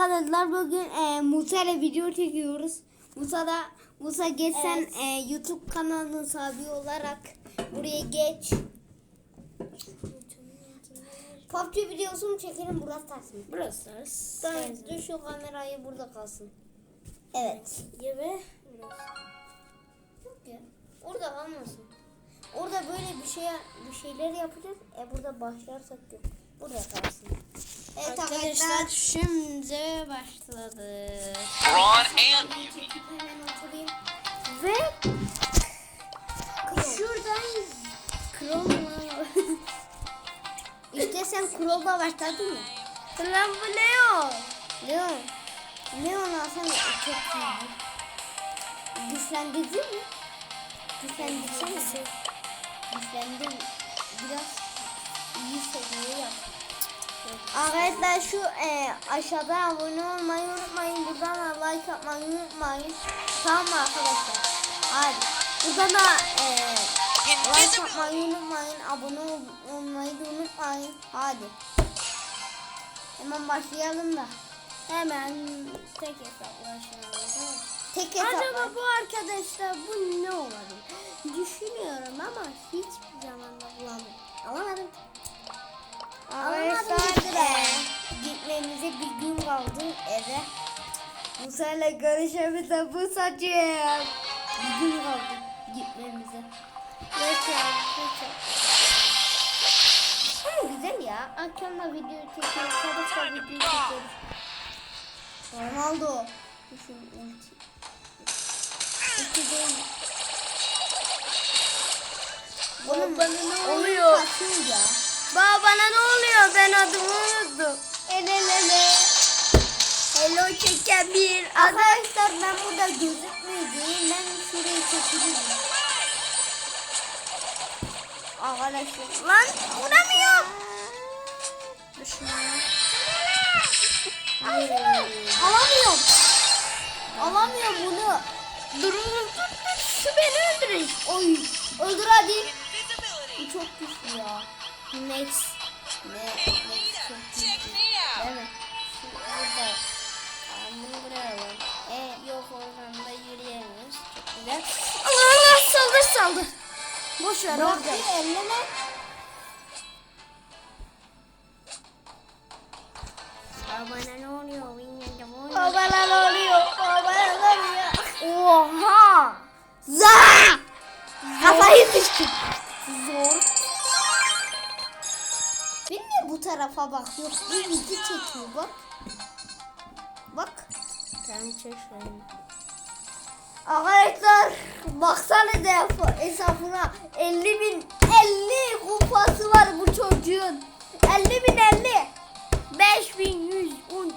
arkadaşlar bugün e, Musa ile video çekiyoruz. Musa da Musa geç sen Evet. e, YouTube kanalının sahibi olarak buraya geç. PUBG videosu mu çekelim burası tersin. Burası. Tamam dur şu kamerayı burada kalsın. Evet. Gibi. Yok ya. Orada kalmasın. Orada böyle bir şey bir şeyler yapacağız. E burada başlarsak yok. Burada kalsın. Evet Arkadaşlar şimdi başladı. Braun and. Ve şuradan Chrome İşte sen Crow'la başladın mı? Lan bu ne o? Leon. Leon alsana çok iyi. Güçlendirici mi? Güçlendirici mi? Güçlendir. Biraz iyi seviye yap. Arkadaşlar şu e, aşağıda abone olmayı unutmayın. Buradan da like atmayı unutmayın. Tamam mı arkadaşlar? Hadi. Buradan da e, like atmayı unutmayın. Abone ol- olmayı unutmayın. Hadi. Hemen başlayalım da. Hemen tek hesaplaşma. Tek hesap. Acaba bu arkadaşlar bu ne olabilir? Düşünüyorum ama hiçbir zaman da bulamadım. Alamadım. Arkadaşlar gitmemize bir gün kaldı eve. Musa ile görüşemize bu saçım. Bir gün kaldı gitmemize. Geçer. Ama güzel ya. Akşamda video çekiyoruz. Sabah da video çekiyoruz. Ronaldo. Düşün ulti. Ulti değil. Oğlum Bana ne oluyor? kasıyor ya. Baba bana ne oluyor? Ben adımı unuttum. Elelele. Hello çeken bir adam. Arkadaşlar ben burada gözükmeyeceğim. Ben şurayı çekilirim. Arkadaşlar. Lan vuramıyorum. Düşman. Alamıyorum. Alamıyorum bunu. Dur dur dur. Şu beni öldürün. Oy. Öldür hadi. Bu çok güçlü ya. Max. Ne? Mi? Şu burada. Aa, Bunu buraya alalım. E yok oradan da yürüyemiyoruz. Çok güzel. Allah Allah saldır saldır. Boş ver Bırak orada. bir elleme. Bana ne oluyor? Bilmiyorum. ne oluyor? Babana ne oluyor? Babana ne oluyor? Oha. Za! Kafayı sıçtım. Zor. Bu tarafa bakıyor? Bir bizi çekiyor bak. Bak. Sen çeşmeyin. Arkadaşlar baksana da hesabına 50 bin 50 kupası var bu çocuğun. 50 bin 50. 5110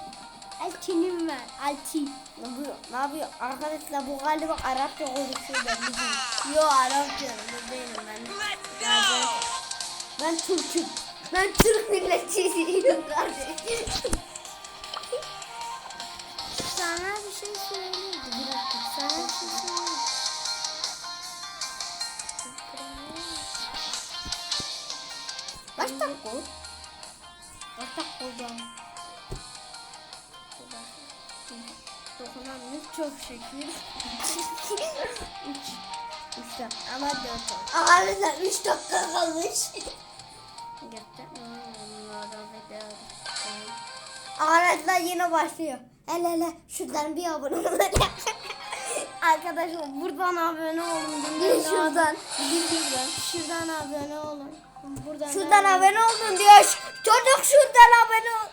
Altinim var. Alti. Ne yapıyor? Ne yapıyor? Arkadaşlar bu galiba Arapça konuşuyor ben. Yo Arapça bu değilim ben. Ben, ben Türk'üm. Ben Türk milletçisiyim kardeşim. Sana bir şey söyleyeyim. Bir dakika. Sana bir şey söyleyeyim. Kaç dakika? Kaç dakika oldu? Dokunamıyoruz çok şükür. Üç. Üç dakika. Ama dört oldu. Arkadaşlar 3 dakika kalmış. Bedava. Arkadaşlar yine başlıyor. Hele hele şuradan bir abone olun. Arkadaşlar buradan abone olun. Buradan şuradan. Şuradan. Şuradan abone olun. Buradan Şuradan abone oldun diyor. Çocuk şuradan abone ol.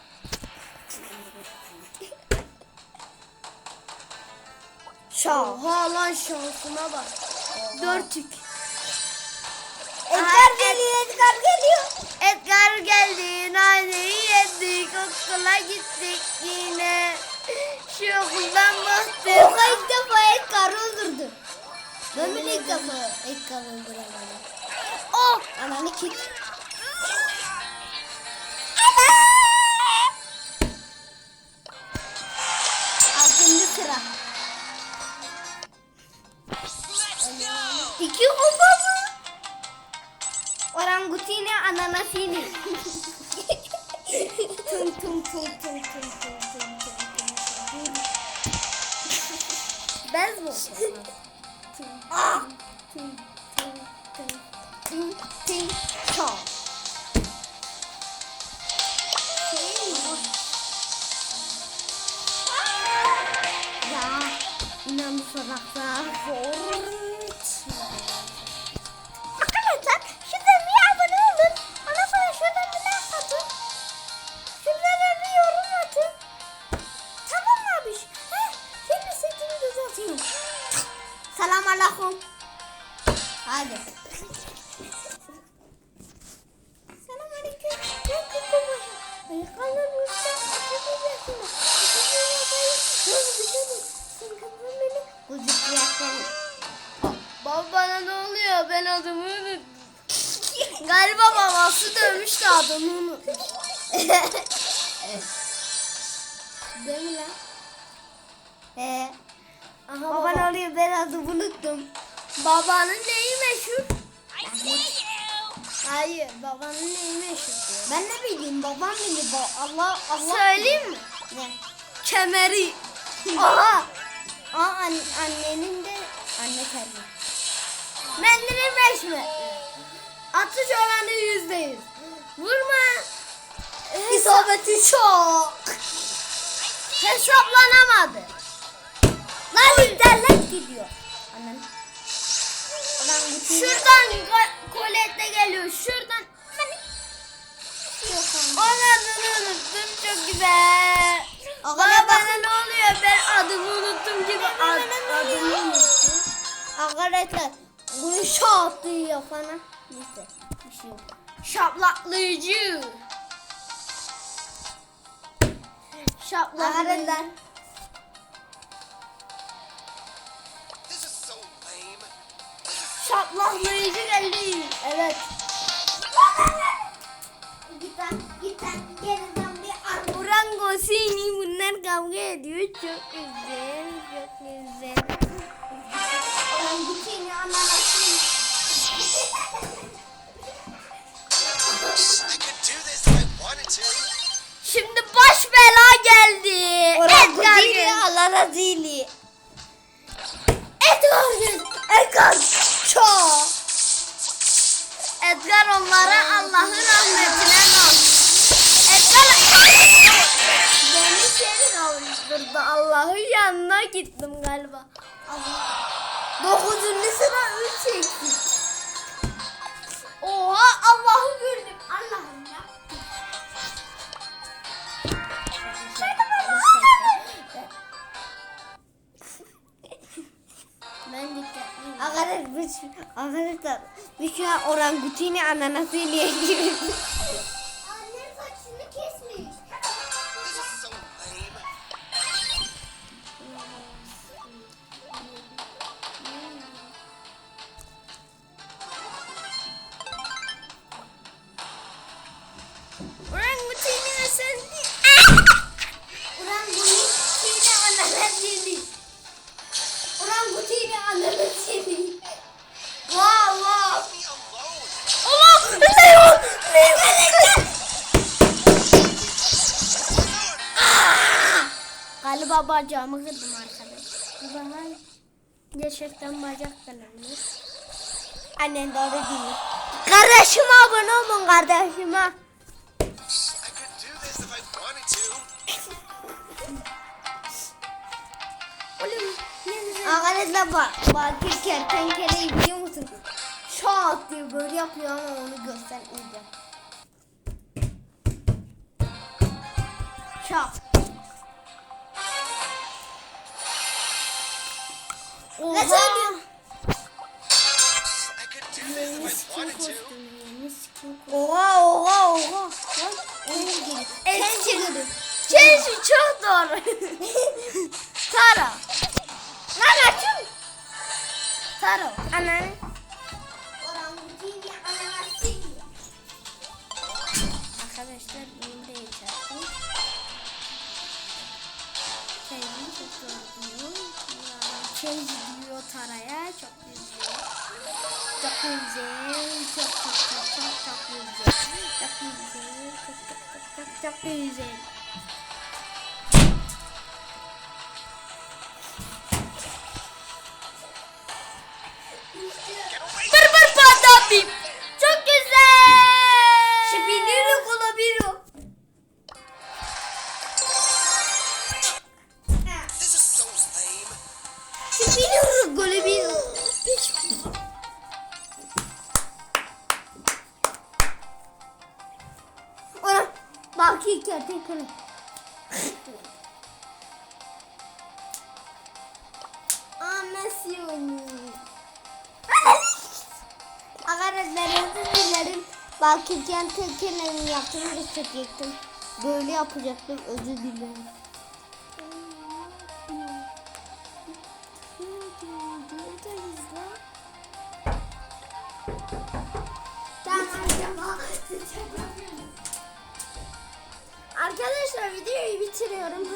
Şah. Oha lan şansıma bak. Dörtük. Edgar geliyor, Edgar geliyor. Edgar geldi, naneyi yedik, okula gittik yine. Şu okuldan bıktık. Oha ilk defa Edgar'ı öldürdü. Ben bile ilk defa Edgar'ı öldüremedim. Oh! Ananı kit. Altıncı sıra. İki kupa Anasini ananasini. tum tum tum tum tum tum tum. Bez mi? Tum tum tum tum tum tum. Hadi. Selam aleyküm. Ben Koko Paşa. Ayıkanlar usta. Açabilirsiniz. Baba bana ne oluyor? Ben adımı unuttum. Galiba babası dövmüş de adımı unutmuş. Değil mi lan? Ee, Aha baba baba. ne oluyor ben adımı unuttum. Babanın neyi meşhur? Hayır, babanın neyi meşhur. Ben ne bileyim babam bilir. Allah Allah. Söyleyeyim mi? Ne? Kemeri. Aha. Aa an- annenin de anne terbiye. Mendili 5 metre. Atış oranı yüzde yüz. Vurma. İsabeti çok. Hesaplanamadı. Lan internet gidiyor. Annen. Şuradan kolette geliyor. Şuradan. Anadını unuttum çok güzel. Baba bana ne oluyor? Ben adımı unuttum gibi ad- adımı unuttum. Arkadaşlar bunu diye yapana. Neyse bir şey yok. Şaplaklayıcı. Şaplaklayıcı. Şaplaklayıcı geldi. evet. Git lan geriden bir. Orango seni bunlar kavga ediyor. Çok güzel. Çok güzel. Olan gittiğini anlamasın. I could do this if I wanted to. Şimdi baş bela geldi. Geldi. Allah'a zili. Edgar Edgar onlara Allah'ın rahmetine. Edgar beni seni kavuşturdu. Allah'ın yanına gittim galiba. Dokuzuncu sıra üç eksik. An orangutini ananasıyla giriyoruz. Galiba bacağımı kırdım arkadaşlar. Gerçekten bacak kırılmış. Annen doğru değil. Kardeşime abone olun kardeşime. Arkadaşlar bak, Bakir kertenkeleyi biliyor musun? Şak diye böyle yapıyor ama onu göstermeyeceğim. Şak. Ne söylüyorsun? I could do this if I wanted to. Oha oha oha. Chelsea çok doğru. Tara. Lan açın. Tara. Anne. Güzel. Pır pır patlatayım. Çok güzel. Şipinini kullanıyorum. Şipinini kullanıyorum. Baki kertenkele. Aa Messi oynuyor. Arkadaşlar özür dilerim. Baki kertenkelenin yaptığını gösterecektim. Böyle yapacaktım özür dilerim. Arkadaşlar videoyu bitiriyorum.